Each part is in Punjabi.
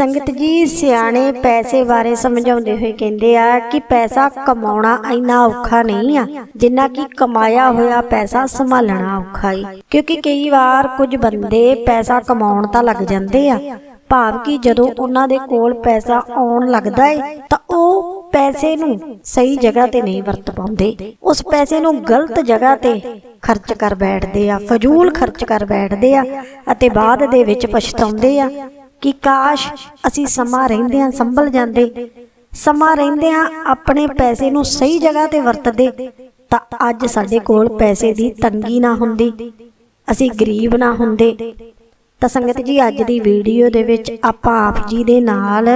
ਸੰਗਤ ਜੀ ਸਿਆਣੇ ਪੈਸੇ ਬਾਰੇ ਸਮਝਾਉਂਦੇ ਹੋਏ ਕਹਿੰਦੇ ਆ ਕਿ ਪੈਸਾ ਕਮਾਉਣਾ ਇੰਨਾ ਔਖਾ ਨਹੀਂ ਆ। ਜਿੰਨਾ ਕਿ ਕਮਾਇਆ ਹੋਇਆ ਪੈਸਾ ਸੰਭਾਲਣਾ ਔਖਾ ਈ। ਕਿਉਂਕਿ ਕਈ ਵਾਰ ਕੁਝ ਬੰਦੇ ਪੈਸਾ ਕਮਾਉਣ ਤਾਂ ਲੱਗ ਜਾਂਦੇ ਆ। ਭਾਵ ਕਿ ਜਦੋਂ ਉਹਨਾਂ ਦੇ ਕੋਲ ਪੈਸਾ ਆਉਣ ਲੱਗਦਾ ਏ, ਤਾਂ ਉਹ ਪੈਸੇ ਨੂੰ ਸਹੀ ਜਗ੍ਹਾ ਤੇ ਨਹੀਂ ਵਰਤ ਪਾਉਂਦੇ। ਉਸ ਪੈਸੇ ਨੂੰ ਗਲਤ ਜਗ੍ਹਾ ਤੇ ਖਰਚ ਕਰ ਬੈਠਦੇ ਆ, ਫਜ਼ੂਲ ਖਰਚ ਕਰ ਬੈਠਦੇ ਆ ਅਤੇ ਬਾਅਦ ਦੇ ਵਿੱਚ ਪਛਤਾਉਂਦੇ ਆ। ਕਿ ਕਾਸ਼ ਅਸੀਂ ਸਮਾਂ ਰਹਿੰਦਿਆਂ ਸੰਭਲ ਜਾਂਦੇ, ਸਮਾਂ ਰਹਿੰਦਿਆਂ ਆਪਣੇ ਪੈਸੇ ਨੂੰ ਸਹੀ ਜਗ੍ਹਾ ਤੇ ਵਰਤਦੇ, ਤਾਂ ਅੱਜ ਸਾਡੇ ਕੋਲ ਪੈਸੇ ਦੀ ਤੰਗੀ ਨਾ ਹੁੰਦੀ, ਅਸੀਂ ਗਰੀਬ ਨਾ ਹੁੰਦੇ। ਤਾਂ ਸੰਗਤ ਜੀ, ਅੱਜ ਦੀ ਵੀਡੀਓ ਦੇ ਵਿੱਚ ਆਪਾਂ ਆਪ ਜੀ ਦੇ ਨਾਲ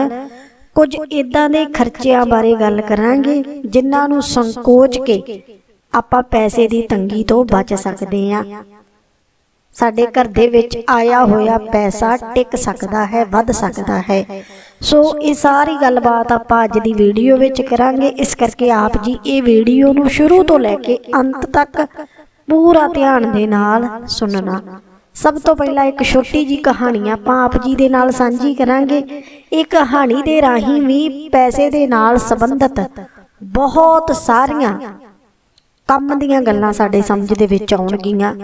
ਕੁਝ ਇਦਾਂ ਦੇ ਖਰਚਿਆਂ ਬਾਰੇ ਗੱਲ ਕਰਾਂਗੇ, ਜਿਨ੍ਹਾਂ ਨੂੰ ਸੰਕੋਚ ਕੇ ਆਪਾਂ ਪੈਸੇ ਦੀ ਤੰਗੀ ਤੋਂ ਬਚ ਸਕਦੇ ਹਾਂ। ਸਾਡੇ ਘਰ ਦੇ ਵਿੱਚ ਆਇਆ ਹੋਇਆ ਪੈਸਾ ਟਿਕ ਸਕਦਾ ਹੈ ਵੱਧ ਸਕਦਾ ਹੈ। ਸੋ ਇਹ ਸਾਰੀ ਗੱਲਬਾਤ ਆਪਾਂ ਅੱਜ ਦੀ ਵੀਡੀਓ ਵਿੱਚ ਕਰਾਂਗੇ। ਇਸ ਕਰਕੇ ਆਪ ਜੀ ਇਹ ਵੀਡੀਓ ਨੂੰ ਸ਼ੁਰੂ ਤੋਂ ਲੈ ਕੇ ਅੰਤ ਤੱਕ ਪੂਰਾ ਧਿਆਨ ਦੇ ਨਾਲ ਸੁਣਨਾ। ਸਭ ਤੋਂ ਪਹਿਲਾਂ ਇੱਕ ਛੋਟੀ ਜੀ ਕਹਾਣੀ ਆਪਾਂ ਆਪ ਜੀ ਦੇ ਨਾਲ ਸਾਂਝੀ ਕਰਾਂਗੇ। ਇਹ ਕਹਾਣੀ ਦੇ ਰਾਹੀਂ ਵੀ ਪੈਸੇ ਦੇ ਨਾਲ ਸੰਬੰਧਿਤ ਬਹੁਤ ਸਾਰੀਆਂ ਕੰਮ ਦੀਆਂ ਗੱਲਾਂ ਸਾਡੇ ਸਮਝ ਦੇ ਵਿੱਚ ਆਉਣਗੀਆਂ।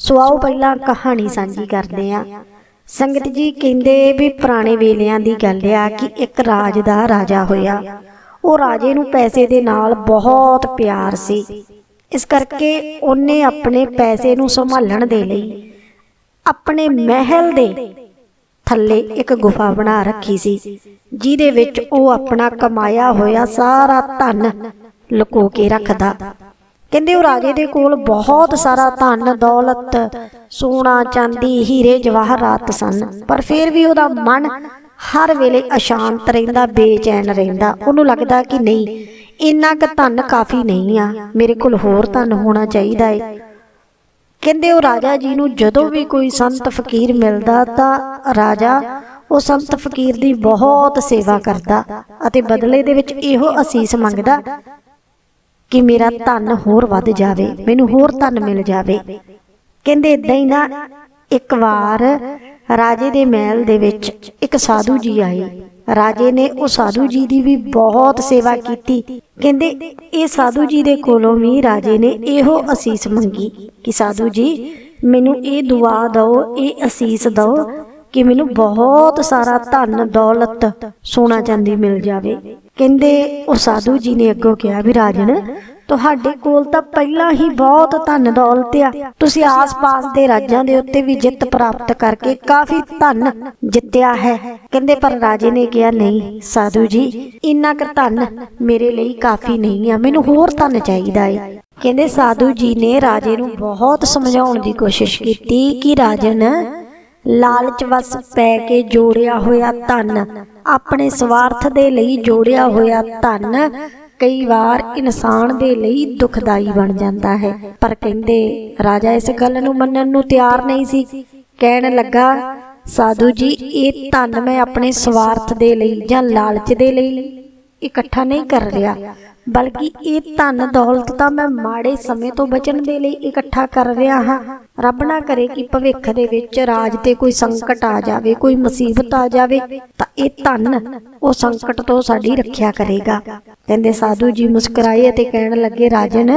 ਸੋ ਆਓ ਪਹਿਲਾਂ ਕਹਾਣੀ ਸਾਂਝੀ ਕਰਦੇ ਆਂ ਸੰਗਤ ਜੀ ਕਹਿੰਦੇ ਵੀ ਪੁਰਾਣੇ ਵੇਲਿਆਂ ਦੀ ਗੱਲ ਆ ਕਿ ਇੱਕ ਰਾਜ ਦਾ ਰਾਜਾ ਹੋਇਆ। ਉਹ ਰਾਜੇ ਨੂੰ ਪੈਸੇ ਦੇ ਨਾਲ ਬਹੁਤ ਪਿਆਰ ਸੀ। ਇਸ ਕਰਕੇ ਉਹਨੇ ਆਪਣੇ ਪੈਸੇ ਨੂੰ ਸੰਭਾਲਣ ਦੇ ਲਈ ਆਪਣੇ ਮਹਿਲ ਦੇ ਥੱਲੇ ਇੱਕ ਗੁਫਾ ਬਣਾ ਰੱਖੀ ਸੀ, ਜਿਹਦੇ ਵਿੱਚ ਉਹ ਆਪਣਾ ਕਮਾਇਆ ਹੋਇਆ ਸਾਰਾ ਧਨ ਲੁਕੋ ਕੇ ਰੱਖਦਾ। ਕਹਿੰਦੇ ਉਹ ਰਾਜੇ ਦੇ ਕੋਲ ਬਹੁਤ ਸਾਰਾ ਧਨ, ਦੌਲਤ, ਸੋਨਾ, ਚਾਂਦੀ, ਹੀਰੇ, ਜਵਾਹਰਾਤ ਸਨ। ਪਰ ਫਿਰ ਵੀ ਉਹਦਾ ਮਨ ਹਰ ਵੇਲੇ ਅਸ਼ਾਂਤ ਰਹਿੰਦਾ, ਬੇਚੈਨ ਰਹਿੰਦਾ। ਉਹਨੂੰ ਲੱਗਦਾ ਕਿ ਨਹੀਂ, ਇੰਨਾ ਕੁ ਧਨ ਕਾਫੀ ਨਹੀਂ ਆ। ਮੇਰੇ ਕੋਲ ਹੋਰ ਧਨ ਹੋਣਾ ਚਾਹੀਦਾ ਏ। ਕਹਿੰਦੇ ਉਹ ਰਾਜਾ ਜੀ ਨੂੰ ਜਦੋਂ ਵੀ ਕੋਈ ਸੰਤ ਫਕੀਰ ਮਿਲਦਾ ਤਾਂ ਰਾਜਾ ਉਹ ਸੰਤ ਫਕੀਰ ਦੀ ਬਹੁਤ ਸੇਵਾ ਕਰਦਾ ਅਤੇ ਬਦਲੇ ਦੇ ਵਿੱਚ ਇਹੋ ਅਸੀਸ ਮੰਗਦਾ ਕਿ ਮੇਰਾ ਧਨ ਹੋਰ ਵੱਧ ਜਾਵੇ, ਮੈਨੂੰ ਹੋਰ ਧਨ ਮਿਲ ਜਾਵੇ। ਕਹਿੰਦੇ ਇਦਾਂ ਹੀ ਨਾ, ਇੱਕ ਵਾਰ ਰਾਜੇ ਦੇ ਮਹਿਲ ਦੇ ਵਿੱਚ ਇੱਕ ਸਾਧੂ ਜੀ ਆਏ। ਰਾਜੇ ਨੇ ਉਹ ਸਾਧੂ ਜੀ ਦੀ ਵੀ ਬਹੁਤ ਸੇਵਾ ਕੀਤੀ। ਕਹਿੰਦੇ ਇਹ ਸਾਧੂ ਜੀ ਦੇ ਕੋਲੋਂ ਵੀ ਰਾਜੇ ਨੇ ਇਹੋ ਅਸੀਸ ਮੰਗੀ ਕਿ ਸਾਧੂ ਜੀ, ਮੈਨੂੰ ਇਹ ਦੁਆ ਦਿਓ, ਇਹ ਅਸੀਸ ਦਿਓ ਕਿ ਮੈਨੂੰ ਬਹੁਤ ਸਾਰਾ ਧਨ, ਦੌਲਤ ਸੋਨਾ ਚਾਂਦੀ ਮਿਲ ਜਾਵੇ। ਕਹਿੰਦੇ, ਉਹ ਸਾਧੂ ਜੀ ਨੇ ਅੱਗੋਂ ਕਿਹਾ ਵੀ, ਰਾਜਨ, ਤੁਹਾਡੇ ਕੋਲ ਤਾਂ ਪਹਿਲਾਂ ਹੀ ਬਹੁਤ ਧਨ, ਦੌਲਤ ਆ। ਤੁਸੀਂ ਆਸ-ਪਾਸ ਦੇ ਰਾਜਾਂ ਦੇ ਉੱਤੇ ਵੀ ਜਿੱਤ ਪ੍ਰਾਪਤ ਕਰਕੇ ਕਾਫੀ ਧਨ ਜਿੱਤਿਆ ਹੈ। ਕਹਿੰਦੇ, ਪਰ ਰਾਜੇ ਨੇ ਕਿਹਾ, ਨਹੀਂ, ਸਾਧੂ ਜੀ, ਇੰਨਾ ਕੁ ਧਨ ਮੇਰੇ ਲਈ ਕਾਫੀ ਨਹੀਂ ਆ। ਮੈਨੂੰ ਹੋਰ ਧਨ ਚਾਹੀਦਾ ਏ। ਕਹਿੰਦੇ, ਸਾਧੂ ਜੀ ਨੇ ਰਾਜੇ ਨੂੰ ਬਹੁਤ ਸਮਝਾਉਣ ਦੀ ਕੋਸ਼ਿਸ਼ ਕੀਤੀ ਕਿ, ਰਾਜਨ ਲਾਲਚ ਵਸ ਪੈ ਕੇ ਜੋੜਿਆ ਹੋਇਆ ਧਨ, ਆਪਣੇ ਸਵਾਰਥ ਦੇ ਲਈ ਜੋੜਿਆ ਹੋਇਆ ਧਨ, ਕਈ ਵਾਰ ਇਨਸਾਨ ਦੇ ਲਈ ਦੁਖਦਾਈ ਬਣ ਜਾਂਦਾ ਹੈ। ਪਰ ਕਹਿੰਦੇ, ਰਾਜਾ ਇਸ ਗੱਲ ਨੂੰ ਮੰਨਣ ਨੂੰ ਤਿਆਰ ਨਹੀਂ ਸੀ। ਕਹਿਣ ਲੱਗਾ, ਸਾਧੂ ਜੀ, ਇਹ ਧਨ ਮੈਂ ਆਪਣੇ ਸਵਾਰਥ ਦੇ ਲਈ ਜਾਂ ਲਾਲਚ ਦੇ ਲਈ ਇਕੱਠਾ ਨਹੀਂ ਕਰ ਰਿਹਾ। ਬਲਕਿ ਇਹ ਧਨ ਦੌਲਤ ਤਾਂ ਮੈਂ ਮਾੜੇ ਸਮੇਂ ਤੋਂ ਬਚਣ ਦੇ ਲਈ ਇਕੱਠਾ ਕਰ ਰਿਹਾ ਹਾਂ। ਰੱਬ ਨਾ ਕਰੇ ਕਿ ਭਵਿੱਖ ਦੇ ਵਿੱਚ ਰਾਜ ਤੇ ਕੋਈ ਸੰਕਟ ਆ ਜਾਵੇ, ਕੋਈ ਮੁਸੀਬਤ ਆ ਜਾਵੇ, ਤਾਂ ਇਹ ਧਨ ਉਹ ਸੰਕਟ ਤੋਂ ਸਾਡੀ ਰੱਖਿਆ ਕਰੇਗਾ। ਕਹਿੰਦੇ ਸਾਧੂ ਜੀ ਮੁਸਕਰਾਏ ਅਤੇ ਕਹਿਣ ਲੱਗੇ, ਰਾਜਨ,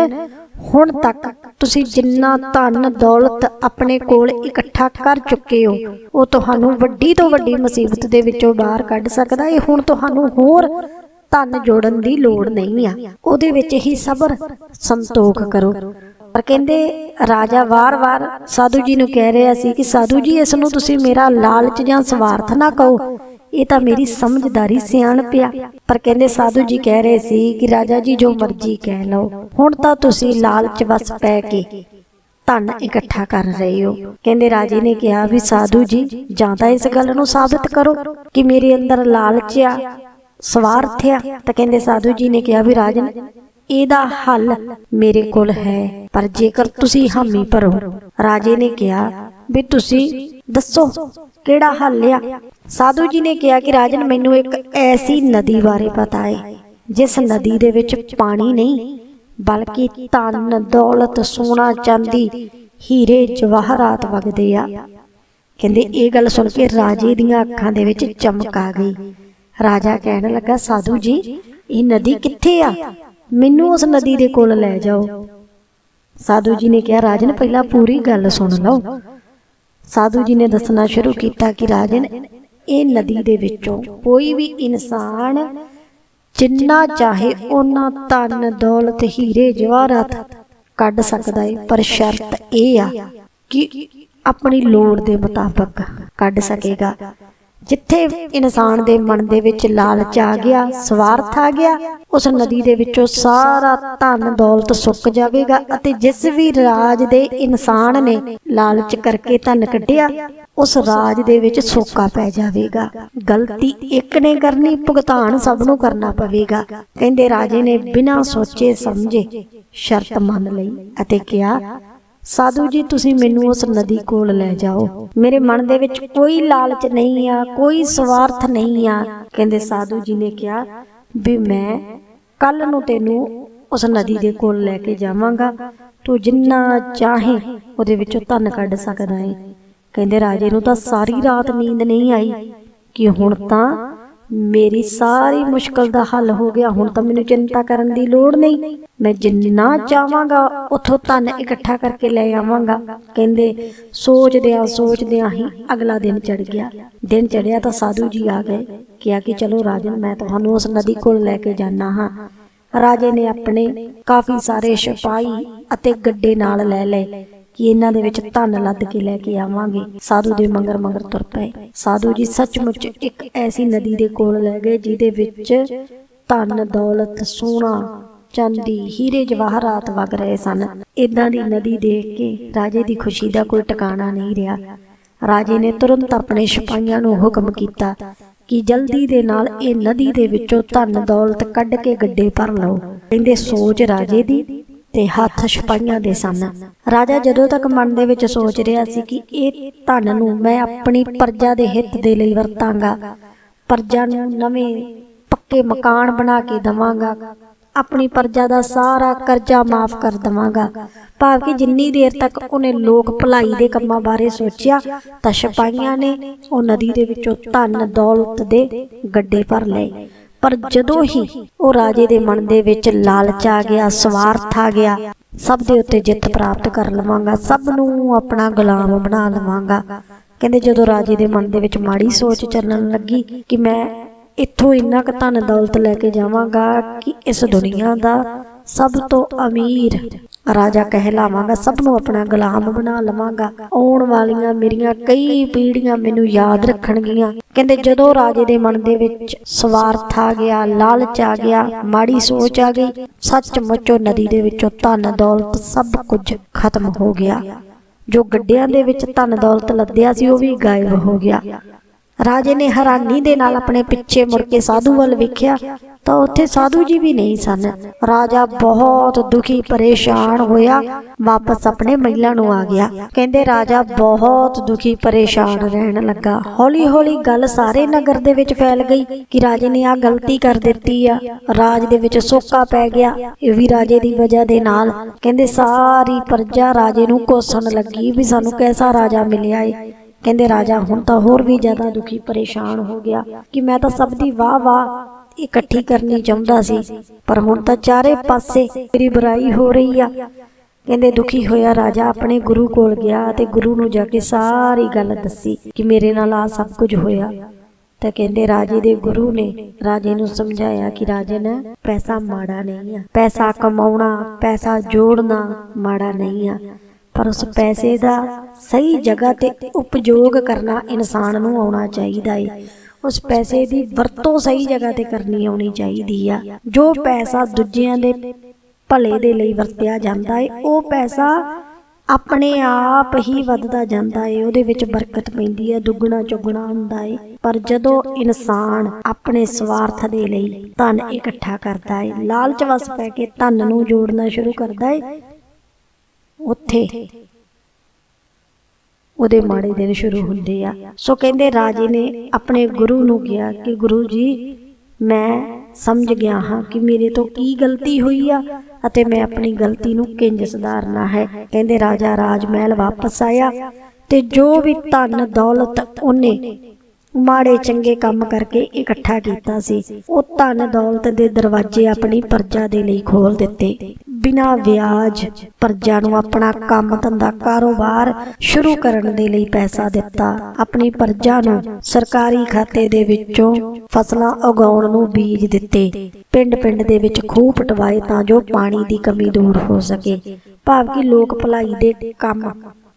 ਹੁਣ ਤੱਕ ਤੁਸੀਂ ਜਿੰਨਾ ਧਨ ਦੌਲਤ ਆਪਣੇ ਕੋਲ ਇਕੱਠਾ ਕਰ ਚੁੱਕੇ ਹੋ, ਉਹ ਤੁਹਾਨੂੰ ਵੱਡੀ ਤੋਂ ਵੱਡੀ ਮੁਸੀਬਤ ਦੇ ਵਿੱਚੋਂ ਬਾਹਰ ਕੱਢ ਸਕਦਾ ਹੈ। ਹੁਣ ਤੁਹਾਨੂੰ ਹੋਰ ਧਨ ਜੋੜਨ ਦੀ ਲੋੜ ਨਹੀਂ ਆ। ਉਹਦੇ ਵਿੱਚ ਹੀ ਸਬਰ, ਸੰਤੋਖ ਕਰੋ। ਪਰ ਕਹਿੰਦੇ ਰਾਜਾ ਵਾਰ-ਵਾਰ ਸਾਧੂ ਜੀ ਨੂੰ ਕਹਿ ਰਿਹਾ ਸੀ ਕਿ ਸਾਧੂ ਜੀ, ਇਸ ਨੂੰ ਤੁਸੀਂ ਮੇਰਾ ਲਾਲਚ ਜਾਂ ਸਵਾਰਥ ਨਾ ਕਹੋ। ਇਹ ਤਾਂ ਮੇਰੀ ਸਮਝਦਾਰੀ ਸਿਆਣਪ ਆ ਪਰ ਕਹਿੰਦੇ ਸਾਧੂ ਜੀ ਕਹਿ ਰਹੇ ਸੀ ਕਿ ਰਾਜਾ ਜੀ, ਜੋ ਮਰਜ਼ੀ ਕਹਿ ਲਓ, ਹੁਣ ਤਾਂ ਤੁਸੀਂ ਲਾਲਚ ਵਸ ਪੈ ਕੇ ਧਨ ਇਕੱਠਾ ਕਰ ਰਹੇ ਹੋ। ਕਹਿੰਦੇ ਰਾਜੇ ਨੇ ਕਿਹਾ ਵੀ ਸਾਧੂ ਜੀ, ਜਾਂ ਤਾਂ ਇਸ ਗੱਲ ਨੂੰ ਸਾਬਤ ਕਰੋ ਕਿ ਮੇਰੇ ਅੰਦਰ ਲਾਲਚ ਆ ਸਵਾਰਥ ਆ। ਤਾਂ ਕਹਿੰਦੇ ਸਾਧੂ ਜੀ ਨੇ ਕਿਹਾ ਵੀ ਰਾਜਨ, ਇਹਦਾ ਹੱਲ ਮੇਰੇ ਕੋਲ ਹੈ, ਪਰ ਜੇਕਰ ਤੁਸੀਂ ਹਾਮੀ ਭਰੋ, ਰਾਜੇ ਨੇ ਕਿਹਾ ਵੀ ਤੁਸੀਂ ਦੱਸੋ ਕਿਹੜਾ ਹੱਲ ਆ। ਸਾਧੂ ਜੀ ਨੇ ਕਿਹਾ ਕਿ ਰਾਜਨ, ਮੈਨੂੰ ਇੱਕ ਐਸੀ ਨਦੀ ਬਾਰੇ ਪਤਾ ਹੈ ਜਿਸ ਨਦੀ ਦੇ ਵਿੱਚ ਪਾਣੀ ਨਹੀਂ, ਬਲਕਿ ਧਨ, ਦੌਲਤ, ਸੋਨਾ, ਚਾਂਦੀ, ਹੀਰੇ, ਜਵਾਹਰਾਤ ਵਗਦੇ ਆ। ਕਹਿੰਦੇ ਇਹ ਗੱਲ ਸੁਣ ਕੇ ਰਾਜੇ ਦੀਆਂ ਅੱਖਾਂ ਦੇ ਵਿੱਚ ਚਮਕ ਆ ਗਈ। ਰਾਜਾ ਕਹਿਣ ਲੱਗਾ, ਸਾਧੂ ਜੀ, ਇਹ ਨਦੀ ਕਿੱਥੇ ਆ? ਮੈਨੂੰ ਉਸ ਨਦੀ ਦੇ ਕੋਲ ਲੈ ਜਾਓ। ਸਾਧੂ ਜੀ ਨੇ ਕਿਹਾ, ਰਾਜਨ, ਪਹਿਲਾਂ ਪੂਰੀ ਗੱਲ ਸੁਣ ਲਓ। ਸਾਧੂ ਜੀ ਨੇ ਦੱਸਣਾ ਸ਼ੁਰੂ ਕੀਤਾ ਕਿ ਰਾਜਨ, ਇਹ ਨਦੀ ਦੇ ਵਿੱਚੋਂ ਕੋਈ ਵੀ ਇਨਸਾਨ ਜਿੰਨਾ ਚਾਹੇ ਉਹਨਾਂ ਧਨ ਦੌਲਤ, ਹੀਰੇ ਜਵਾਹਰਾਤ ਕੱਢ ਸਕਦਾ ਏ, ਪਰ ਸ਼ਰਤ ਇਹ ਆ ਕਿ ਆਪਣੀ ਲੋੜ ਦੇ ਮੁਤਾਬਕ ਕੱਢ ਸਕੇਗਾ। ਜਿੱਥੇ ਇਨਸਾਨ ਦੇ ਮਨ ਦੇ ਵਿੱਚ ਲਾਲਚ ਆ ਗਿਆ, ਸਵਾਰਥ ਆ ਗਿਆ, ਉਸ ਨਦੀ ਦੇ ਵਿੱਚੋਂ ਸਾਰਾ ਧਨ ਦੌਲਤ ਸੁੱਕ ਜਾਵੇਗਾ ਅਤੇ ਜਿਸ ਵੀ ਰਾਜ ਦੇ ਇਨਸਾਨ ਨੇ ਲਾਲਚ ਕਰਕੇ ਧਨ ਕੱਢਿਆ, ਉਸ ਰਾਜ ਦੇ ਵਿੱਚ ਸੋਕਾ ਪੈ ਜਾਵੇਗਾ। ਗਲਤੀ ਇੱਕ ਨੇ ਕਰਨੀ, ਭੁਗਤਾਨ ਸਭ ਨੂੰ ਕਰਨਾ ਪਵੇਗਾ। ਕਹਿੰਦੇ ਰਾਜੇ ਨੇ ਬਿਨਾਂ ਸੋਚੇ ਸਮਝੇ ਸ਼ਰਤ ਮੰਨ ਲਈ ਅਤੇ ਕਿਹਾ ਸਾਧੂ ਜੀ, ਤੁਸੀਂ ਮੈਨੂੰ ਉਸ ਨਦੀ ਕੋਲ ਲੈ ਜਾਓ। ਮੇਰੇ ਮਨ ਦੇ ਵਿੱਚ ਕੋਈ ਲਾਲਚ ਨਹੀਂ ਆ, ਕੋਈ ਸਵਾਰਥ ਨਹੀਂ ਆ। ਕਹਿੰਦੇ ਸਾਧੂ ਜੀ ਨੇ ਕਿਹਾ, ਵੀ ਮੈਂ ਕੱਲ ਨੂੰ ਤੈਨੂੰ ਉਸ ਨਦੀ ਦੇ ਕੋਲ ਲੈ ਕੇ ਜਾਵਾਂਗਾ। ਤੂੰ ਜਿੰਨਾ ਚਾਹੇ ਉਹਦੇ ਵਿੱਚੋਂ ਧਨ ਕੱਢ ਸਕਦਾ ਹੈ ਕਹਿੰਦੇ ਰਾਜੇ ਨੂੰ ਤਾਂ ਸਾਰੀ ਰਾਤ ਨੀਂਦ ਨਹੀਂ ਆਈ, ਕਿ ਹੁਣ ਤਾਂ ਮੇਰੀ ਸਾਰੀ ਮੁਸ਼ਕਲ ਦਾ ਹੱਲ ਹੋ ਗਿਆ ਹੁਣ ਤਾਂ ਮੈਨੂੰ ਚਿੰਤਾ ਕਰਨ ਦੀ ਲੋੜ ਨਹੀਂ। ਮੈਂ ਜਿੰਨਾ ਚਾਹਾਂਗਾ ਉਥੋਂ ਧਨ ਇਕੱਠਾ ਕਰਕੇ ਲੈ ਆਵਾਂਗਾ। ਕਹਿੰਦੇ ਸੋਚਦਿਆਂ ਸੋਚਦਿਆਂ ਹੀ ਅਗਲਾ ਦਿਨ ਚੜ ਗਿਆ। ਦਿਨ ਚੜਿਆ ਤਾਂ ਸਾਧੂ ਜੀ ਆ ਗਏ ਕਿਹਾ ਕਿ ਚਲੋ ਰਾਜਨ ਮੈਂ ਤੁਹਾਨੂੰ ਉਸ ਨਦੀ ਕੋਲ ਲੈ ਕੇ ਜਾਣਾ ਹਾਂ। ਰਾਜੇ ਨੇ ਆਪਣੇ ਕਾਫੀ ਸਾਰੇ ਸਿਪਾਹੀ ਅਤੇ ਗੱਡੇ ਨਾਲ ਲੈ ਲਏ। ਕਿ ਇਹਨਾਂ ਦੇ ਵਿੱਚ ਧਨ ਲੱਦ ਕੇ ਲੈ ਕੇ ਆਵਾਂਗੇ। ਸਾਧੂ ਦੇ ਮੰਗਰ ਮੰਗਰ ਤੁਰ ਪਏ। ਸਾਧੂ ਜੀ ਸੱਚਮੁੱਚ ਇੱਕ ਐਸੀ ਨਦੀ ਦੇ ਕੋਲ ਲੈ ਗਏ, ਜਿਹਦੇ ਵਿੱਚ ਧਨ, ਦੌਲਤ, ਸੋਨਾ, ਚਾਂਦੀ, ਹੀਰੇ ਜਵਾਹਰਾਤ ਵਗ ਰਹੇ ਸਨ। ਇਦਾਂ ਦੀ ਨਦੀ ਦੇਖ ਕੇ ਰਾਜੇ ਦੀ ਖੁਸ਼ੀ ਦਾ ਕੋਈ ਟਿਕਾਣਾ ਨਹੀਂ ਰਿਹਾ। ਰਾਜੇ ਨੇ ਤੁਰੰਤ ਆਪਣੇ ਸਿਪਾਹੀਆਂ ਨੂੰ ਹੁਕਮ ਕੀਤਾ ਕਿ ਜਲਦੀ ਦੇ ਨਾਲ ਇਹ ਨਦੀ ਦੇ ਵਿੱਚੋਂ ਧਨ, ਦੌਲਤ ਕੱਢ ਕੇ ਗੱਡੇ ਭਰ ਲਓ। ਕਹਿੰਦੇ, ਸੋਚ ਰਾਜੇ ਦੀ ਤੇ ਹੱਥ ਸਿਪਾਹੀਆਂ ਦੇ ਸਨ। ਰਾਜਾ ਜਦੋਂ ਤੱਕ ਮਨ ਦੇ ਵਿੱਚ ਸੋਚ ਰਿਹਾ ਸੀ ਕਿ ਇਹ ਧਨ ਨੂੰ ਮੈਂ ਆਪਣੀ ਪ੍ਰਜਾ ਦੇ ਹਿੱਤ ਦੇ ਲਈ ਵਰਤਾਂਗਾ, ਪ੍ਰਜਾ ਨੂੰ ਨਵੇਂ ਪੱਕੇ ਮਕਾਨ ਬਣਾ ਕੇ ਦਵਾਂਗਾ, ਆਪਣੀ ਪਰਜਾ ਦਾ ਸਾਰਾ ਕਰਜ਼ਾ ਮਾਫ ਕਰ ਦਵਾਂਗਾ, ਭਾਵ ਕਿ ਜਿੰਨੀ ਦੇਰ ਤੱਕ ਉਹਨੇ ਲੋਕ ਭਲਾਈ ਦੇ ਕੰਮਾਂ ਬਾਰੇ ਸੋਚਿਆ, ਤਾਂ ਸਿਪਾਹੀਆਂ ਨੇ ਉਹ ਨਦੀ ਦੇ ਵਿੱਚੋਂ ਧਨ ਦੌਲਤ ਦੇ ਗੱਡੇ ਭਰ ਲਏ। ਪਰ ਜਦੋਂ ਹੀ ਉਹ ਰਾਜੇ ਦੇ ਮਨ ਦੇ ਵਿੱਚ ਲਾਲਚ ਆ ਗਿਆ, ਸਵਾਰਥ ਆ ਗਿਆ, ਸਭ ਦੇ ਉੱਤੇ ਜਿੱਤ ਪ੍ਰਾਪਤ ਕਰ ਲਵਾਂਗਾ, ਸਭ ਨੂੰ ਆਪਣਾ ਗੁਲਾਮ ਬਣਾ ਲਵਾਂਗਾ। ਕਹਿੰਦੇ ਜਦੋਂ ਰਾਜੇ ਦੇ ਮਨ ਦੇ ਵਿੱਚ ਮਾੜੀ ਸੋਚ ਚੱਲਣ ਲੱਗੀ ਕਿ ਮੈਂ ਇੱਥੋਂ ਇੰਨਾ ਕੁ ਧਨ ਦੌਲਤ ਲੈ ਕੇ ਜਾਵਾਂਗਾ ਕਿ ਇਸ ਦੁਨੀਆ ਦਾ ਸਭ ਤੋਂ ਅਮੀਰ ਰਾਜਾ ਕਹਿਲਾਵਾਂਗਾ, ਸਭ ਨੂੰ ਆਪਣਾ ਗੁਲਾਮ ਬਣਾ ਲਵਾਂਗਾ। ਆਉਣ ਵਾਲੀਆਂ ਮੇਰੀਆਂ ਕਈ ਪੀੜ੍ਹੀਆਂ ਮੈਨੂੰ ਯਾਦ ਰੱਖਣਗੀਆਂ। ਕਹਿੰਦੇ ਜਦੋਂ ਰਾਜੇ ਦੇ ਮਨ ਦੇ ਵਿੱਚ ਸਵਾਰਥ ਆ ਗਿਆ, ਲਾਲਚ ਆ ਗਿਆ, ਮਾੜੀ ਸੋਚ ਆ ਗਈ, ਸੱਚਮੁੱਚ ਉਹ ਨਦੀ ਦੇ ਵਿੱਚੋਂ ਧਨ ਦੌਲਤ ਸਭ ਕੁਝ ਖਤਮ ਹੋ ਗਿਆ। ਜੋ ਗੱਡਿਆਂ ਦੇ ਵਿੱਚ ਧਨ ਦੌਲਤ ਲੱਦਿਆ ਸੀ, ਉਹ ਵੀ ਗਾਇਬ ਹੋ ਗਿਆ। ਰਾਜੇ ਨੇ ਹੈਰਾਨੀ ਦੇ ਨਾਲ ਆਪਣੇ ਪਿੱਛੇ ਮੁੜ ਕੇ ਸਾਧੂ ਵੱਲ ਵੇਖਿਆ ਤਾਂ ਉੱਥੇ ਸਾਧੂ ਜੀ ਵੀ ਨਹੀਂ ਸਨ। ਰਾਜਾ ਬਹੁਤ ਦੁਖੀ, ਪਰੇਸ਼ਾਨ ਹੋਇਆ। ਵਾਪਸ ਆਪਣੇ ਮਹਿਲਾਂ ਨੂੰ ਆ ਗਿਆ। ਕਹਿੰਦੇ, ਰਾਜਾ, ਬਹੁਤ ਦੁਖੀ, ਪਰੇਸ਼ਾਨ ਰਹਿਣ ਲੱਗਾ। ਹੌਲੀ ਹੌਲੀ ਗੱਲ ਸਾਰੇ ਨਗਰ ਦੇ ਵਿੱਚ ਫੈਲ ਗਈ ਕਿ ਰਾਜੇ ਨੇ ਆ ਗਲਤੀ ਕਰ ਦਿੱਤੀ ਆ। ਰਾਜ ਦੇ ਵਿੱਚ ਸੋਕਾ ਪੈ ਗਿਆ। ਇਹ ਵੀ ਰਾਜੇ ਦੀ ਵਜ੍ਹਾ ਦੇ ਨਾਲ। ਕਹਿੰਦੇ, ਸਾਰੀ ਪ੍ਰਜਾ ਰਾਜੇ ਨੂੰ ਕੋਸਣ ਲੱਗੀ ਵੀ ਸਾਨੂੰ ਕੈਸਾ ਰਾਜਾ ਮਿਲਿਆ ਏ? ਕਹਿੰਦੇ, ਰਾਜਾ, ਹੁਣ ਤਾਂ ਹੋਰ ਵੀ ਜ਼ਿਆਦਾ ਦੁਖੀ, ਪਰੇਸ਼ਾਨ ਹੋ ਗਿਆ ਕਿ ਮੈਂ ਤਾਂ ਸਭ ਦੀ ਵਾਹ ਵਾਹ ਇਕੱਠੀ ਕਰਨੀ ਚਾਹੁੰਦਾ ਸੀ, ਪਰ ਹੁਣ ਤਾਂ ਚਾਰੇ ਪਾਸੇ ਮੇਰੀ ਬੁਰਾਈ ਹੋ ਰਹੀ ਆ। ਕਹਿੰਦੇ, ਦੁਖੀ ਹੋਇਆ ਰਾਜਾ, ਆਪਣੇ ਗੁਰੂ ਕੋਲ ਗਿਆ ਤੇ ਗੁਰੂ ਨੂੰ ਜਾ ਕੇ ਸਾਰੀ ਗੱਲ ਦੱਸੀ ਕਿ ਮੇਰੇ ਨਾਲ ਆ ਸਭ ਕੁਝ ਹੋਇਆ। ਤਾਂ ਕਹਿੰਦੇ, ਰਾਜੇ ਦੇ ਗੁਰੂ ਨੇ ਰਾਜੇ ਨੂੰ ਸਮਝਾਇਆ ਕਿ ਰਾਜੇ ਨੇ ਪੈਸਾ ਮਾੜਾ ਨਹੀਂ ਆ, ਪੈਸਾ ਕਮਾਉਣਾ, ਪੈਸਾ ਜੋੜਨਾ ਮਾੜਾ ਨਹੀਂ ਆ। ਪਰ ਉਸ ਪੈਸੇ ਦਾ ਸਹੀ ਜਗ੍ਹਾ ਤੇ ਉਪਯੋਗ ਕਰਨਾ ਇਨਸਾਨ ਨੂੰ ਆਉਣਾ ਚਾਹੀਦਾ ਏ। ਉਸ ਪੈਸੇ ਦੀ ਵਰਤੋਂ ਸਹੀ ਜਗ੍ਹਾ ਤੇ ਕਰਨੀ ਆਉਣੀ ਚਾਹੀਦੀ ਆ। ਜੋ ਪੈਸਾ ਦੂਜਿਆਂ ਦੇ ਭਲੇ ਦੇ ਲਈ ਵਰਤਿਆ ਜਾਂਦਾ ਏ, ਉਹ ਪੈਸਾ ਆਪਣੇ ਆਪ ਹੀ ਵੱਧਦਾ ਜਾਂਦਾ ਏ। ਉਹਦੇ ਵਿੱਚ ਬਰਕਤ ਪੈਂਦੀ ਹੈ ਦੁੱਗਣਾ ਚੁੱਗਣਾ ਹੁੰਦਾ ਏ। ਪਰ ਜਦੋਂ ਇਨਸਾਨ ਆਪਣੇ ਸਵਾਰਥ ਦੇ ਲਈ ਧਨ ਇਕੱਠਾ ਕਰਦਾ ਏ, ਲਾਲਚ ਵਸ ਪੈ ਕੇ ਧਨ ਨੂੰ ਜੋੜਨਾ ਸ਼ੁਰੂ ਕਰਦਾ ਏ ਉੱਥੇ। ਉਹਦੇ ਮਾੜੇ ਦਿਨ ਸ਼ੁਰੂ ਹੁੰਦੇ ਆ। ਸੋ ਕਹਿੰਦੇ ਰਾਜੇ ਨੇ ਆਪਣੇ ਗੁਰੂ ਨੂੰ ਕਿਹਾ ਕਿ ਗੁਰੂ ਜੀ, ਮੈਂ ਸਮਝ ਗਿਆ ਹਾਂ ਕਿ ਮੇਰੇ ਤੋਂ ਕੀ ਗਲਤੀ ਹੋਈ ਆ ਅਤੇ ਮੈਂ ਆਪਣੀ ਗਲਤੀ ਨੂੰ ਕਿੰਜ ਸੁਧਾਰਨਾ ਹੈ। ਕਹਿੰਦੇ ਰਾਜਾ ਰਾਜ ਮਹਿਲ ਵਾਪਸ ਆਇਆ ਤੇ ਜੋ ਵੀ ਧਨ ਦੌਲਤ ਉਹਨੇ ਮਾੜੇ ਚੰਗੇ ਕੰਮ ਕਰਕੇ ਇਕੱਠਾ ਕੀਤਾ ਸੀ, ਉਹ ਧਨ ਦੌਲਤ ਦੇ ਦਰਵਾਜ਼ੇ ਆਪਣੀ ਪਰਜਾ ਦੇ ਲਈ ਖੋਲ ਦਿੱਤੇ। ਬਿਨਾਂ ਵਿਆਜ ਪਰਜਾ ਨੂੰ ਆਪਣਾ ਕੰਮ ਧੰਦਾ ਕਾਰੋਬਾਰ ਸ਼ੁਰੂ ਕਰਨ ਦੇ ਲਈ ਪੈਸਾ ਦਿੱਤਾ। ਆਪਣੀ ਪਰਜਾ ਨੂੰ ਸਰਕਾਰੀ ਖਾਤੇ ਦੇ ਵਿੱਚੋਂ ਫਸਲਾਂ ਉਗਾਉਣ ਨੂੰ ਬੀਜ ਦਿੱਤੇ। ਪਿੰਡ-ਪਿੰਡ ਦੇ ਵਿੱਚ ਖੂਹ ਪਟਵਾਏ ਤਾਂ ਜੋ ਪਾਣੀ ਦੀ ਕਮੀ ਦੂਰ ਹੋ ਸਕੇ। ਭਾਵ ਕਿ ਲੋਕ ਭਲਾਈ ਦੇ ਕੰਮ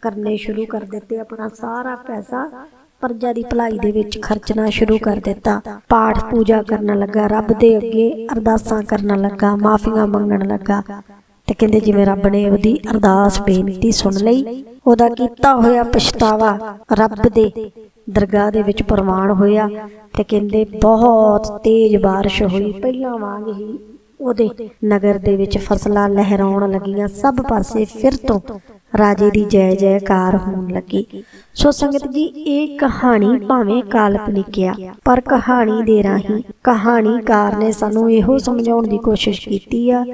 ਕਰਨੇ ਸ਼ੁਰੂ ਕਰ ਦਿੱਤੇ। ਆਪਣਾ ਸਾਰਾ ਪੈਸਾ ਪਰਜਾ ਦੀ ਭਲਾਈ ਦੇ ਵਿੱਚ ਖਰਚਣਾ ਸ਼ੁਰੂ ਕਰ ਦਿੱਤਾ। ਪਾਠ ਪੂਜਾ ਕਰਨ ਲੱਗਾ, ਰੱਬ ਦੇ ਅੱਗੇ ਅਰਦਾਸਾਂ ਕਰਨ ਲੱਗਾ, ਮਾਫੀਆਂ ਮੰਗਣ ਲੱਗਾ। ਤੇ ਕਹਿੰਦੇ ਜਿਵੇਂ ਰੱਬ ਨੇ ਉਹਦੀ ਅਰਦਾਸ ਬੇਨਤੀ ਸੁਣ ਲਈ, ਉਹਦਾ ਕੀਤਾ ਹੋਇਆ ਪਛਤਾਵਾ ਰੱਬ ਦੇ ਦਰਗਾਹ ਦੇ ਵਿੱਚ ਪ੍ਰਮਾਣ ਹੋਇਆ। ਤੇ ਕਹਿੰਦੇ ਬਹੁਤ ਤੇਜ਼ ਬਾਰਿਸ਼ ਹੋਈ, ਪਹਿਲਾਂ ਵਾਂਗ ਹੀ ਉਹਦੇ ਨਗਰ ਦੇ ਵਿੱਚ ਫਸਲਾਂ ਲਹਿਰਾਉਣ ਲੱਗੀਆਂ, ਸਭ ਪਾਸੇ ਫਿਰ ਤੋਂ ਰਾਜੇ ਦੀ ਜੈ ਜੈਕਾਰ ਹੋਣ ਲੱਗੀ। ਸੋ ਸੰਗਤ ਜੀ, ਇਹ ਕਹਾਣੀ ਭਾਵੇਂ ਕਾਲਪਨਿਕ ਆ, ਪਰ ਕਹਾਣੀ ਦੇ ਰਾਹੀਂ ਕਹਾਣੀਕਾਰ ਨੇ ਸਾਨੂੰ ਇਹੋ ਸਮਝਾਉਣ ਦੀ ਕੋਸ਼ਿਸ਼ ਕੀਤੀ ਆ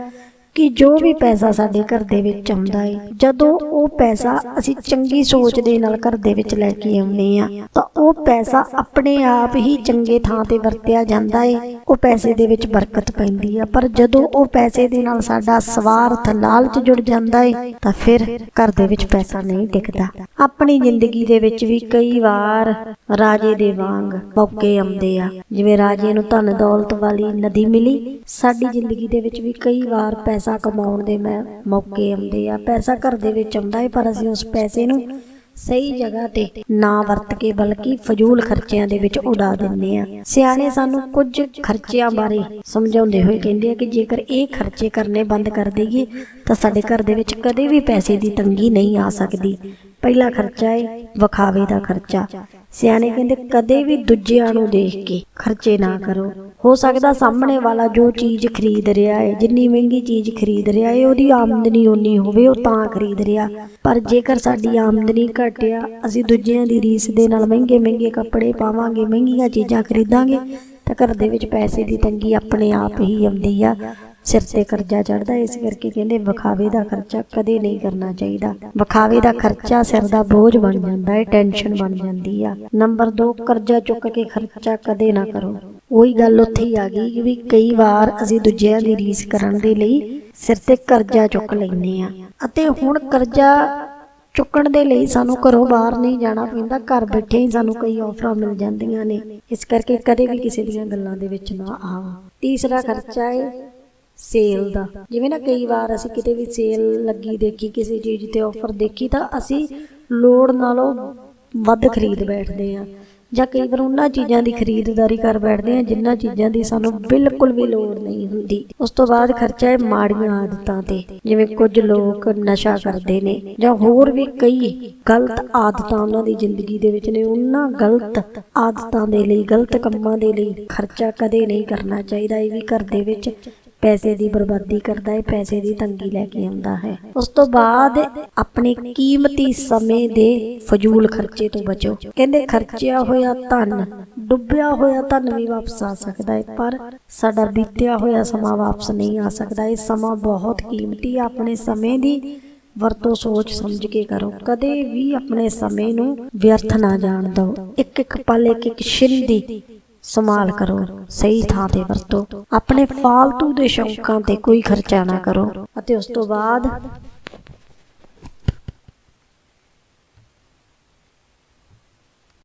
ਕਿ ਜੋ ਵੀ ਪੈਸਾ ਸਾਡੇ ਘਰ ਦੇ ਵਿੱਚ ਆਉਂਦਾ ਹੈ ਜਦੋਂ ਉਹ ਪੈਸਾ ਅਸੀਂ ਚੰਗੀ ਸੋਚ ਦੇ ਨਾਲ ਘਰ ਦੇ ਵਿੱਚ ਲੈ ਕੇ ਆਉਂਦੇ ਆ ਤਾਂ ਉਹ ਪੈਸਾ ਆਪਣੇ ਆਪ ਹੀ ਚੰਗੇ ਥਾਂ ਤੇ ਵਰਤਿਆ ਜਾਂਦਾ ਹੈ ਉਹ ਪੈਸੇ ਦੇ ਵਿੱਚ ਬਰਕਤ ਪੈਂਦੀ ਆ, ਪਰ ਜਦੋਂ ਉਹ ਪੈਸੇ ਦੇ ਨਾਲ ਸਾਡਾ ਸਵਾਰਥ ਲਾਲਚ ਜੁੜ ਜਾਂਦਾ ਏ, ਤਾਂ ਫਿਰ ਘਰ ਦੇ ਵਿੱਚ ਪੈਸਾ ਨਹੀਂ ਟਿਕਦਾ। ਆਪਣੀ ਜ਼ਿੰਦਗੀ ਦੇ ਵਿੱਚ ਵੀ ਕਈ ਵਾਰ ਰਾਜੇ ਦੇ ਵਾਂਗ ਮੌਕੇ ਆਉਂਦੇ ਆ, ਜਿਵੇਂ ਰਾਜੇ ਨੂੰ ਧਨ ਦੌਲਤ ਵਾਲੀ ਨਦੀ ਮਿਲੀ, ਸਾਡੀ ਜ਼ਿੰਦਗੀ ਦੇ ਵਿੱਚ ਵੀ ਕਈ ਵਾਰ ਪੈਸਾ ਕਮਾਉਣ ਦੇ ਮੈਂ ਮੌਕੇ ਆਉਂਦੇ ਆ। ਪੈਸਾ ਘਰ ਦੇ ਵਿੱਚ ਆਉਂਦਾ ਹੈ ਪਰ ਅਸੀਂ ਉਸ ਪੈਸੇ ਨੂੰ ਸਹੀ ਜਗ੍ਹਾ ਤੇ ਨਾ ਵਰਤ ਕੇ, ਬਲਕਿ ਫਜ਼ੂਲ ਖਰਚਿਆਂ ਦੇ ਵਿੱਚ ਉਡਾ ਦਿੰਦੇ ਆ। ਸਿਆਣੇ ਸਾਨੂੰ ਕੁਝ ਖਰਚਿਆਂ ਬਾਰੇ ਸਮਝਾਉਂਦੇ ਹੋਏ ਕਹਿੰਦੇ ਆ ਕਿ ਜੇਕਰ ਇਹ ਖਰਚੇ ਕਰਨੇ ਬੰਦ ਕਰ ਦਈਏ, ਤਾਂ ਸਾਡੇ ਘਰ ਦੇ ਵਿੱਚ ਕਦੇ ਵੀ ਪੈਸੇ ਦੀ ਤੰਗੀ ਨਹੀਂ ਆ ਸਕਦੀ। ਪਹਿਲਾ ਖਰਚਾ ਹੈ ਵਿਖਾਵੇ ਦਾ ਖਰਚਾ। ਸਿਆਣੇ ਕਹਿੰਦੇ ਕਦੇ ਵੀ ਦੂਜਿਆਂ ਨੂੰ ਦੇਖ ਕੇ ਖਰਚੇ ਨਾ ਕਰੋ। ਹੋ ਸਕਦਾ ਸਾਹਮਣੇ ਵਾਲਾ ਜੋ ਚੀਜ਼ ਖਰੀਦ ਰਿਹਾ ਹੈ, ਜਿੰਨੀ ਮਹਿੰਗੀ ਚੀਜ਼ ਖਰੀਦ ਰਿਹਾ ਹੈ, ਉਹਦੀ ਆਮਦਨੀ ਉਨੀ ਹੋਵੇ, ਉਹ ਤਾਂ ਖਰੀਦ ਰਿਹਾ। ਪਰ ਜੇਕਰ ਸਾਡੀ ਆਮਦਨੀ ਘਟਿਆ, ਅਸੀਂ ਦੂਜਿਆਂ ਦੀ ਰੀਸ ਦੇ ਨਾਲ ਮਹਿੰਗੇ ਮਹਿੰਗੇ ਕੱਪੜੇ ਪਾਵਾਂਗੇ, ਮਹਿੰਗੀਆਂ ਚੀਜ਼ਾਂ ਖਰੀਦਾਂਗੇ, ਤਾਂ ਘਰ ਦੇ ਵਿੱਚ ਪੈਸੇ ਦੀ ਤੰਗੀ ਆਪਣੇ ਆਪ ਹੀ ਆਉਂਦੀ ਆ। ਸਿਰ ਤੇ ਕਰਜ਼ਾ ਚੜਦਾ ਇਸ ਕਰਕੇ ਕਹਿੰਦੇ ਵਿਖਾਵੇ ਦਾ ਖਰਚਾ ਕਦੇ ਨਹੀਂ ਕਰਨਾ ਚਾਹੀਦਾ। ਵਿਖਾਵੇ ਦਾ ਖਰਚਾ ਸਿਰ ਦਾ ਬੋਝ ਬਣ ਜਾਂਦਾ ਹੈ, ਟੈਨਸ਼ਨ ਬਣ ਜਾਂਦੀ ਆ। ਨੰਬਰ 2 ਕਰਜ਼ਾ ਚੁੱਕ ਕੇ ਖਰਚਾ ਕਦੇ ਨਾ ਕਰੋ। ਉਹੀ ਗੱਲ ਉੱਥੇ ਹੀ ਆ ਗਈ ਵੀ ਕਈ ਵਾਰ ਅਸੀਂ ਦੂਜਿਆਂ ਦੀ ਰੀਸ ਕਰਨ ਦੇ ਲਈ ਸਿਰ ਤੇ ਕਰਜ਼ਾ ਚੁੱਕ ਲੈਂਦੇ ਆ ਅਤੇ ਹੁਣ ਕਰਜ਼ਾ ਚੁੱਕਣ ਦੇ ਲਈ ਸਾਨੂੰ ਘਰੋਂ ਬਾਹਰ ਨਹੀਂ ਜਾਣਾ ਪੈਂਦਾ, ਘਰ ਬੈਠੇ ਹੀ ਸਾਨੂੰ ਕਈ ਆਫਰਾਂ ਮਿਲ ਜਾਂਦੀਆਂ ਨੇ। ਇਸ ਕਰਕੇ ਕਦੇ ਵੀ ਕਿਸੇ ਦੀਆਂ ਗੱਲਾਂ ਦੇ ਵਿੱਚ ਨਾ ਆਓ। ਤੀਸਰਾ ਖਰਚਾ ਹੈ ਸੇਲ ਦਾ। ਜਿਵੇਂ ਨਾ ਕਈ ਵਾਰ ਅਸੀਂ ਕਿਤੇ ਵੀ ਸੇਲ ਲੱਗੀ ਦੇਖੀ ਕਿਸੇ ਚੀਜ਼ ਤੇ ਆਫਰ ਦੇਖੀ ਤਾਂ ਅਸੀਂ ਲੋੜ ਨਾਲੋਂ ਵੱਧ ਖਰੀਦ ਬੈਠਦੇ ਆ ਜਾਂ ਕਈ ਵਾਰ ਉਹਨਾਂ ਚੀਜ਼ਾਂ ਦੀ ਖਰੀਦਦਾਰੀ ਕਰ ਬੈਠਦੇ ਆ ਜਿੰਨਾਂ ਚੀਜ਼ਾਂ ਦੀ ਸਾਨੂੰ ਬਿਲਕੁਲ ਵੀ ਲੋੜ ਨਹੀਂ ਹੁੰਦੀ। ਉਸ ਤੋਂ ਬਾਅਦ ਖਰਚਾ ਹੈ ਮਾੜੀਆਂ ਆਦਤਾਂ ਤੇ ਜਿਵੇਂ ਕੁਝ ਲੋਕ ਨਸ਼ਾ ਕਰਦੇ ਨੇ ਜਾਂ ਹੋਰ ਵੀ ਕਈ ਗਲਤ ਆਦਤਾਂ ਉਹਨਾਂ ਦੀ ਜ਼ਿੰਦਗੀ ਦੇ ਵਿੱਚ ਨੇ ਉਹਨਾਂ ਗਲਤ ਆਦਤਾਂ ਦੇ ਲਈ ਗਲਤ ਕੰਮਾਂ ਦੇ ਲਈ ਖਰਚਾ ਕਦੇ ਨਹੀਂ ਕਰਨਾ ਚਾਹੀਦਾ। ਇਹ ਵੀ ਘਰ ਦੇ ਵਿੱਚ ਪੈਸੇ ਦੀ ਬਰਬਾਦੀ ਕਰਦਾ ਹੈ ਪੈਸੇ ਦੀ ਤੰਗੀ ਲੈ ਕੇ ਆਉਂਦਾ ਹੈ। ਉਸ ਤੋਂ ਬਾਅਦ ਆਪਣੇ ਕੀਮਤੀ ਸਮੇਂ ਦੇ ਫਜ਼ੂਲ ਖਰਚੇ ਤੋਂ ਬਚੋ। ਕਹਿੰਦੇ ਖਰਚਿਆ ਹੋਇਆ ਧਨ, ਡੁੱਬਿਆ ਹੋਇਆ ਧਨ ਵੀ ਵਾਪਸ ਆ ਸਕਦਾ ਹੈ ਪਰ ਸਾਡਾ ਬੀਤਿਆ ਹੋਇਆ ਸਮਾਂ ਵਾਪਸ ਨਹੀਂ ਆ ਸਕਦਾ ਇਹ ਸਮਾਂ ਬਹੁਤ ਕੀਮਤੀ ਹੈ ਆਪਣੇ ਸਮੇਂ ਦੀ ਵਰਤੋਂ ਸੋਚ ਸਮਝ ਕੇ ਕਰੋ। ਕਦੇ ਵੀ ਆਪਣੇ ਸਮੇਂ ਨੂੰ ਵਿਅਰਥ ਨਾ ਜਾਣ ਦਿਓ। ਇੱਕ ਇੱਕ ਪਲ ਇੱਕ ਇੱਕ ਛਿਨ ਸੰਭਾਲ ਕਰੋ, ਸਹੀ ਥਾਂ ਤੇ ਵਰਤੋ। ਆਪਣੇ ਫਾਲਤੂ ਦੇ ਸ਼ੌਂਕਾਂ ਤੇ ਕੋਈ ਖਰਚਾ ਨਾ ਕਰੋ। ਅਤੇ ਉਸ ਤੋਂ ਬਾਅਦ